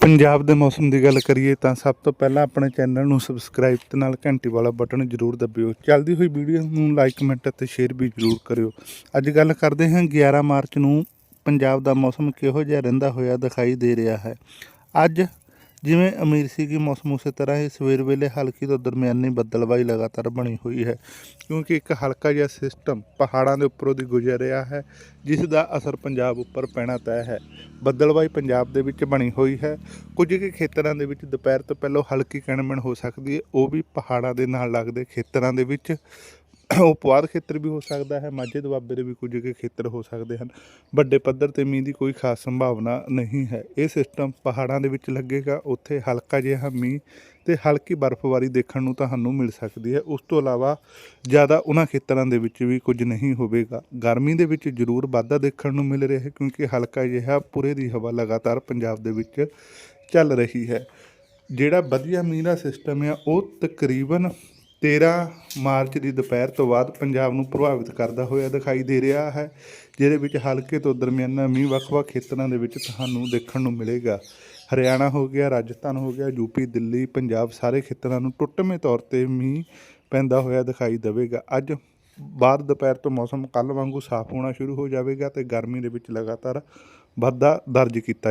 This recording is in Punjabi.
ਪੰਜਾਬ ਦੇ ਮੌਸਮ ਦੀ ਗੱਲ ਕਰੀਏ ਤਾਂ ਸਭ ਤੋਂ ਪਹਿਲਾਂ ਆਪਣੇ ਚੈਨਲ ਨੂੰ ਸਬਸਕ੍ਰਾਈਬ ਤੇ ਨਾਲ ਘੰਟੀ ਵਾਲਾ ਬਟਨ ਜ਼ਰੂਰ ਦਬਿਓ। ਚੱਲਦੀ ਹੋਈ ਵੀਡੀਓ ਨੂੰ ਲਾਈਕ, ਕਮੈਂਟ ਅਤੇ ਸ਼ੇਅਰ ਵੀ ਜ਼ਰੂਰ ਕਰਿਓ। ਅੱਜ ਗੱਲ ਕਰਦੇ ਹਾਂ 11 ਮਾਰਚ ਨੂੰ ਪੰਜਾਬ ਦਾ ਮੌਸਮ ਕਿਹੋ ਜਿਹਾ ਰਹਿੰਦਾ ਹੋਇਆ ਦਿਖਾਈ ਦੇ ਰਿਹਾ ਹੈ। ਅੱਜ ਜਿਵੇਂ ਅਮੀਰ ਸੀ ਕਿ ਮੌਸਮ ਉਸੇ ਤਰ੍ਹਾਂ ਹੀ ਸਵੇਰ ਵੇਲੇ ਹਲਕੀ ਤੋਂ ਦਰਮਿਆਨੀ ਬੱਦਲਬਾਈ ਲਗਾਤਾਰ ਬਣੀ ਹੋਈ ਹੈ, ਕਿਉਂਕਿ ਇੱਕ ਹਲਕਾ ਜਿਹਾ ਸਿਸਟਮ ਪਹਾੜਾਂ ਦੇ ਉੱਪਰੋਂ ਦੀ ਗੁਜ਼ਰ ਰਿਹਾ ਹੈ, ਜਿਸ ਦਾ ਅਸਰ ਪੰਜਾਬ ਉੱਪਰ ਪੈਣਾ ਤੈਅ ਹੈ। ਬੱਦਲਬਾਈ ਪੰਜਾਬ ਦੇ ਵਿੱਚ ਬਣੀ ਹੋਈ ਹੈ। ਕੁਝ ਕੁ ਖੇਤਰਾਂ ਦੇ ਵਿੱਚ ਦੁਪਹਿਰ ਤੋਂ ਪਹਿਲਾਂ ਹਲਕੀ ਕਿਣਮਣ ਹੋ ਸਕਦੀ ਹੈ, ਉਹ ਵੀ ਪਹਾੜਾਂ ਦੇ ਨਾਲ ਲੱਗਦੇ ਖੇਤਰਾਂ ਦੇ ਵਿੱਚ। ਉਹ ਖੇਤਰ ਵੀ ਹੋ ਸਕਦਾ ਹੈ, ਮਾਝੇ ਦੁਆਬੇ ਦੇ ਵੀ ਕੁਝ ਕੁ ਖੇਤਰ ਹੋ ਸਕਦੇ ਹਨ। ਵੱਡੇ ਪੱਧਰ ਤੇ ਮੀਂਹ ਦੀ ਕੋਈ ਖਾਸ ਸੰਭਾਵਨਾ ਨਹੀਂ ਹੈ। ਇਹ ਸਿਸਟਮ ਪਹਾੜਾਂ ਦੇ ਵਿੱਚ ਲੱਗੇਗਾ, ਉੱਥੇ ਹਲਕਾ ਜਿਹਾ ਮੀਂਹ ਤੇ ਹਲਕੀ ਬਰਫ਼ਬਾਰੀ ਦੇਖਣ ਨੂੰ ਤੁਹਾਨੂੰ ਮਿਲ ਸਕਦੀ ਹੈ। ਉਸ ਤੋਂ ਇਲਾਵਾ ਜ਼ਿਆਦਾ ਉਹਨਾਂ ਖੇਤਰਾਂ ਦੇ ਵਿੱਚ ਵੀ ਕੁਝ ਨਹੀਂ ਹੋਵੇਗਾ। ਗਰਮੀ ਦੇ ਵਿੱਚ ਜ਼ਰੂਰ ਵਾਧਾ ਦੇਖਣ ਨੂੰ ਮਿਲ ਰਿਹਾ ਹੈ, ਕਿਉਂਕਿ ਹਲਕਾ ਜਿਹਾ ਪੂਰੇ ਦੀ ਹਵਾ ਲਗਾਤਾਰ ਪੰਜਾਬ ਦੇ ਵਿੱਚ ਚੱਲ ਰਹੀ ਹੈ। ਜਿਹੜਾ ਵਧੀਆ ਮੀਂਹ ਦਾ ਸਿਸਟਮ ਆ, ਉਹ ਤਕਰੀਬਨ 13 ਮਾਰਚ ਦੀ ਦੁਪਹਿਰ ਤੋਂ ਬਾਅਦ ਪੰਜਾਬ ਨੂੰ ਪ੍ਰਭਾਵਿਤ ਕਰਦਾ ਹੋਇਆ ਦਿਖਾਈ ਦੇ ਰਿਹਾ ਹੈ, ਜਿਹਦੇ ਵਿੱਚ ਹਲਕੇ ਤੋਂ ਦਰਮਿਆਨਾ ਮੀਂਹ ਵੱਖ-ਵੱਖ ਖੇਤਰਾਂ ਦੇ ਵਿੱਚ ਤੁਹਾਨੂੰ ਦੇਖਣ ਨੂੰ ਮਿਲੇਗਾ। ਹਰਿਆਣਾ ਹੋ ਗਿਆ, ਰਾਜਸਥਾਨ ਹੋ ਗਿਆ ਯੂਪੀ ਦਿੱਲੀ, ਪੰਜਾਬ ਸਾਰੇ ਖੇਤਰਾਂ ਨੂੰ ਟੁੱਟਵੇਂ ਤੌਰ ਤੇ ਮੀਂਹ ਪੈਂਦਾ ਹੋਇਆ ਦਿਖਾਈ ਦੇਵੇਗਾ। ਅੱਜ ਬਾਅਦ ਦੁਪਹਿਰ ਤੋਂ ਮੌਸਮ ਕੱਲ ਵਾਂਗੂ ਸਾਫ਼ ਹੋਣਾ ਸ਼ੁਰੂ ਹੋ ਜਾਵੇਗਾ ਤੇ ਗਰਮੀ ਦੇ ਵਿੱਚ ਲਗਾਤਾਰ ਵਾਧਾ ਦਰਜ ਕੀਤਾ